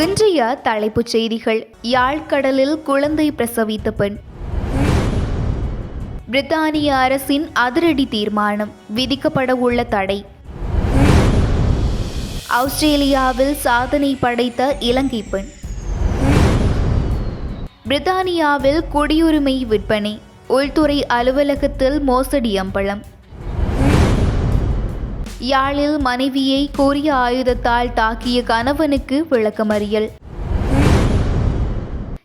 இன்றைய தலைப்புச் செய்திகள். யாழ்கடலில் குழந்தை பிரசவித்த பெண். பிரித்தானிய அரசின் அதிரடி தீர்மானம் விதிக்கப்பட உள்ள தடை. ஆஸ்திரேலியாவில் சாதனை படைத்த இலங்கை பெண். பிரித்தானியாவில் குடியுரிமை விற்பனை. உள்துறை அலுவலகத்தில் மோசடி அம்பலம். யாழில் மனைவியை கொரிய ஆயுதத்தால் தாக்கிய கணவனுக்கு விளக்கமறியல்.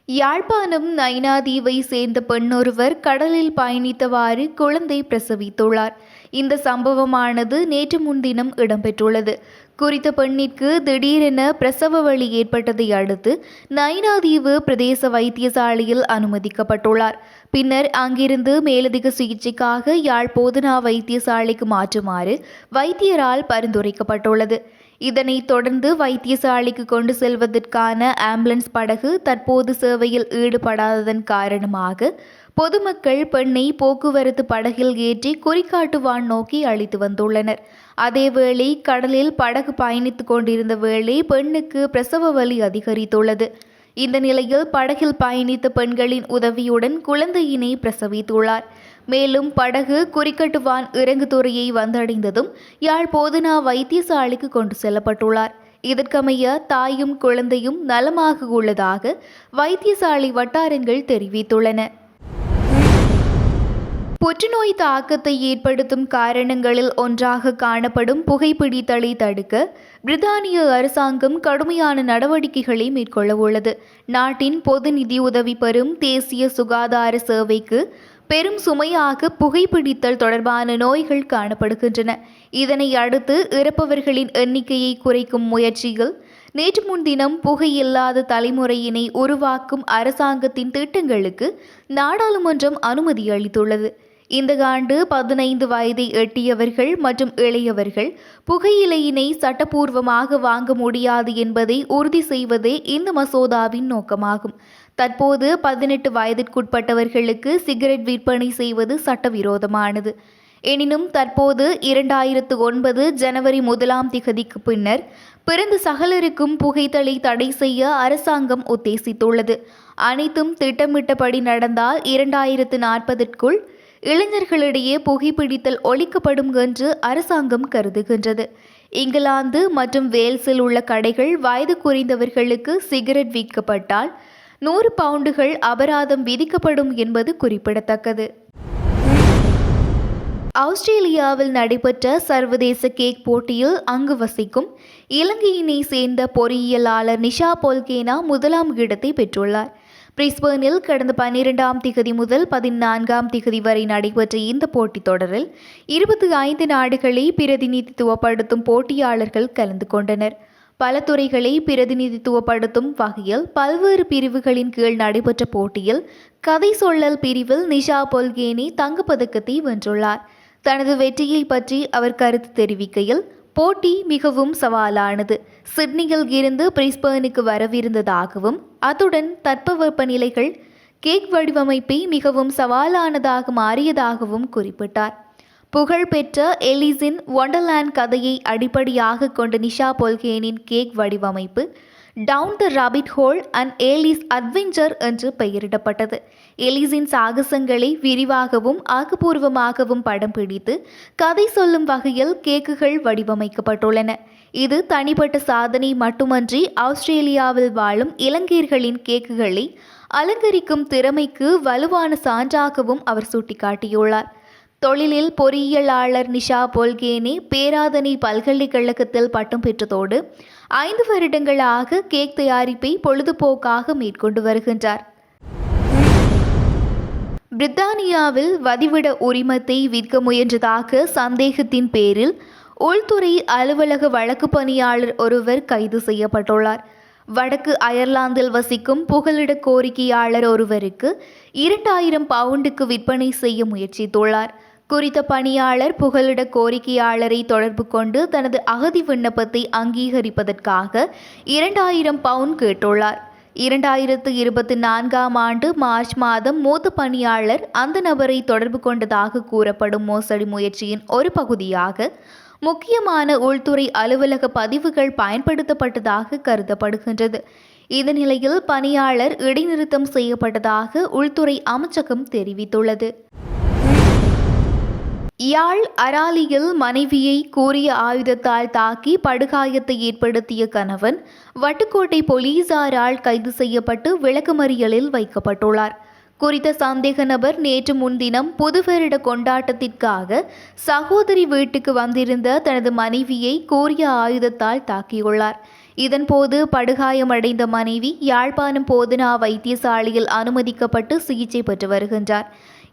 யாழ்ப்பாணம் நைனாதீவை சேர்ந்த பெண்ணொருவர் கடலில் பயணித்தவாறு குழந்தை பிரசவித்துள்ளார். இந்த சம்பவமானது நேற்று முன்தினம் இடம்பெற்றுள்ளது. குறித்த பெண்ணிற்கு திடீரென பிரசவ வலி ஏற்பட்டதை அடுத்து நைனாதீவு பிரதேச வைத்தியசாலையில் அனுமதிக்கப்பட்டுள்ளார். பின்னர் அங்கிருந்து மேலதிக சிகிச்சைக்காக யாழ் போதனா வைத்தியசாலைக்கு மாற்றுமாறு வைத்தியரால் பரிந்துரைக்கப்பட்டுள்ளது. இதனைத் தொடர்ந்து வைத்தியசாலைக்கு கொண்டு செல்வதற்கான ஆம்புலன்ஸ் படகு தற்போது சேவையில் ஈடுபடாததன் காரணமாக பொதுமக்கள் பெண்ணை போக்குவரத்து படகில் ஏற்றி குறிக்காட்டுவான் நோக்கி அழைத்து வந்துள்ளனர். அதேவேளை கடலில் படகு பயணித்துக் கொண்டிருந்த வேளை பெண்ணுக்கு பிரசவ வலி அதிகரித்துள்ளது. இந்த நிலையில் படகில் பயணித்த பெண்களின் உதவியுடன் குழந்தையினை பிரசவித்துள்ளார். மேலும் படகு குறிக்கட்டுவான் இறங்குதுறையை வந்தடைந்ததும் யாழ் போதனா வைத்தியசாலைக்கு கொண்டு செல்லப்பட்டுள்ளார். இதற்கமைய தாயும் குழந்தையும் நலமாக உள்ளதாக வைத்தியசாலை வட்டாரங்கள் தெரிவித்துள்ளன. புற்றுநோய் தாக்கத்தை ஏற்படுத்தும் காரணங்களில் ஒன்றாக காணப்படும் புகைப்பிடித்தலை தடுக்க பிரித்தானிய அரசாங்கம் கடுமையான நடவடிக்கைகளை மேற்கொள்ள உள்ளது. நாட்டின் பொது நிதியுதவி பெறும் தேசிய சுகாதார சேவைக்கு பெரும் சுமையாக புகைப்பிடித்தல் தொடர்பான நோய்கள் காணப்படுகின்றன. இதனை அடுத்து இறப்பவர்களின் எண்ணிக்கையை குறைக்கும் முயற்சிகள் நேற்று முன்தினம் புகையில்லாத தலைமுறையினை உருவாக்கும் அரசாங்கத்தின் திட்டங்களுக்கு நாடாளுமன்றம் அனுமதி அளித்துள்ளது. இந்த ஆண்டு பதினைந்து வயதை எட்டியவர்கள் மற்றும் இளையவர்கள் புகையிலையினை சட்டப்பூர்வமாக வாங்க முடியாது என்பதை உறுதி செய்வதே இந்த மசோதாவின் நோக்கமாகும். தற்போது பதினெட்டு வயதிற்குட்பட்டவர்களுக்கு சிகரெட் விற்பனை செய்வது சட்டவிரோதமானது. எனினும் தற்போது இரண்டாயிரத்து ஒன்பது ஜனவரி முதலாம் திகதிக்கு பின்னர் பிறந்த சகலருக்கும் புகைத்தலை தடை செய்ய அரசாங்கம் உத்தேசித்துள்ளது. அனைத்தும் திட்டமிட்டபடி நடந்தால் இரண்டாயிரத்து நாற்பதற்குள் இளைஞர்களிடையே புகைப்பிடித்தல் ஒழிக்கப்படும் என்று அரசாங்கம் கருதுகின்றது. இங்கிலாந்து மற்றும் வேல்ஸில் உள்ள கடைகள் வயது குறைந்தவர்களுக்கு சிகரெட் விற்கப்பட்டால் நூறு பவுண்டுகள் அபராதம் விதிக்கப்படும் என்பது குறிப்பிடத்தக்கது. ஆஸ்திரேலியாவில் நடைபெற்ற சர்வதேச கேக் போட்டியில் அங்கு வசிக்கும் இலங்கையினை சேர்ந்த பொறியியலாளர் நிஷா போல்கேனா முதலாம் இடத்தை பெற்றுள்ளார். பிரிஸ்பர்னில் கடந்த பன்னிரெண்டாம் திகதி முதல் பதினான்காம் திகதி வரை நடைபெற்ற இந்த போட்டித் தொடரில் இருபத்தி ஐந்து நாடுகளை பிரதிநிதித்துவப்படுத்தும் போட்டியாளர்கள் கலந்து கொண்டனர். பல துறைகளை பிரதிநிதித்துவப்படுத்தும் வகையில் பல்வேறு பிரிவுகளின் கீழ் நடைபெற்ற போட்டியில் கதை சொல்லல் பிரிவில் நிஷா பொல்கேனி தங்கப்பதக்கத்தை வென்றுள்ளார். தனது வெற்றியை பற்றி அவர் கருத்து தெரிவிக்கையில் போட்டி மிகவும் சவாலானது. சிட்னியில் இருந்து பிரிஸ்பர்னுக்கு வரவிருந்ததாகவும் அத்துடன் தட்பவெப்பநிலைகள் கேக் வடிவமைப்பை மிகவும் சவாலானதாக மாறியதாகவும் குறிப்பிட்டார். புகழ்பெற்ற எலிஸின் ஒண்டர்லேண்ட் கதையை அடிப்படையாக கொண்ட நிஷா பொல்கேனின் கேக் வடிவமைப்பு down the rabbit hole and Alice adventure என்று பெயரிடப்பட்டது. எலிஸின் சாகசங்களை விரிவாகவும் ஆக்கப்பூர்வமாகவும் படம் பிடித்து கதை சொல்லும் வகையில் கேக்குகள் வடிவமைக்கப்பட்டுள்ளன. இது தனிப்பட்ட சாதனை மட்டுமன்றி ஆஸ்திரேலியாவில் வாழும் இலங்கையர்களின் கேக்குகளை அலங்கரிக்கும் திறமைக்கு வலுவான சான்றாகவும் அவர் சுட்டிக்காட்டியுள்ளார். தொழிலில் பொறியியலாளர் நிஷா போல்கேனி பேராதனை பல்கலைக்கழகத்தில் பட்டம் பெற்றதோடு ஐந்து வருடங்களாக கேக் தயாரிப்பை பொழுதுபோக்காக மேற்கொண்டு வருகின்றார். பிரித்தானியாவில் வதிவிட உரிமத்தை விற்க முயன்றதாக சந்தேகத்தின் பேரில் உள்துறை அலுவலக வழக்கு பணியாளர் ஒருவர் கைது செய்யப்பட்டுள்ளார். வடக்கு அயர்லாந்தில் வசிக்கும் புகலிட கோரிக்கையாளர் ஒருவருக்கு இரண்டாயிரம் பவுண்டுக்கு விற்பனை செய்ய முயற்சித்துள்ளார். குறித்த பணியாளர் புகலிட கோரிக்கையாளரை தொடர்பு கொண்டு தனது அகதி விண்ணப்பத்தை அங்கீகரிப்பதற்காக இரண்டாயிரம் பவுண்ட் கேட்டுள்ளார். இரண்டாயிரத்து இருபத்தி நான்காம் ஆண்டு மார்ச் மாதம் மூத்த பணியாளர் அந்த நபரை தொடர்பு கொண்டதாக கூறப்படும் மோசடி முயற்சியின் ஒரு பகுதியாக முக்கியமான உள்துறை அலுவலக பதிவுகள் பயன்படுத்தப்பட்டதாக கருதப்படுகின்றது. இந்த நிலையில் பணியாளர் இடைநிறுத்தம் செய்யப்பட்டதாக உள்துறை அமைச்சகம் தெரிவித்துள்ளது. யாழ் அராலியில் மனைவியை கூறிய ஆயுதத்தால் தாக்கி படுகாயத்தை ஏற்படுத்திய கணவன் வட்டுக்கோட்டை போலீசாரால் கைது செய்யப்பட்டு விளக்குமறியலில் வைக்கப்பட்டுள்ளார். குறித்த சந்தேக நபர் நேற்று முன்தினம் புது வருட கொண்டாட்டத்திற்காக சகோதரி வீட்டுக்கு வந்திருந்த தனது மனைவியை கூறிய ஆயுதத்தால் தாக்கியுள்ளார். இதன்போது படுகாயமடைந்த மனைவி யாழ்ப்பாணம் போதனா வைத்தியசாலையில் அனுமதிக்கப்பட்டு சிகிச்சை பெற்று வருகின்றார்.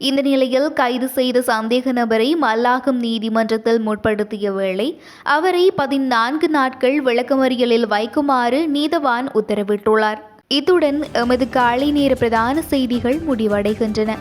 இந்த நிலையில் கைது செய்த சந்தேக நபரை மல்லாகம் நீதிமன்றத்தில் முற்படுத்திய வேளை அவரை பதினான்கு நாட்கள் விளக்கமறியலில் வைக்குமாறு நீதவான் உத்தரவிட்டுள்ளார். இத்துடன் எமது காலை நேர பிரதான செய்திகள் முடிவடைகின்றன.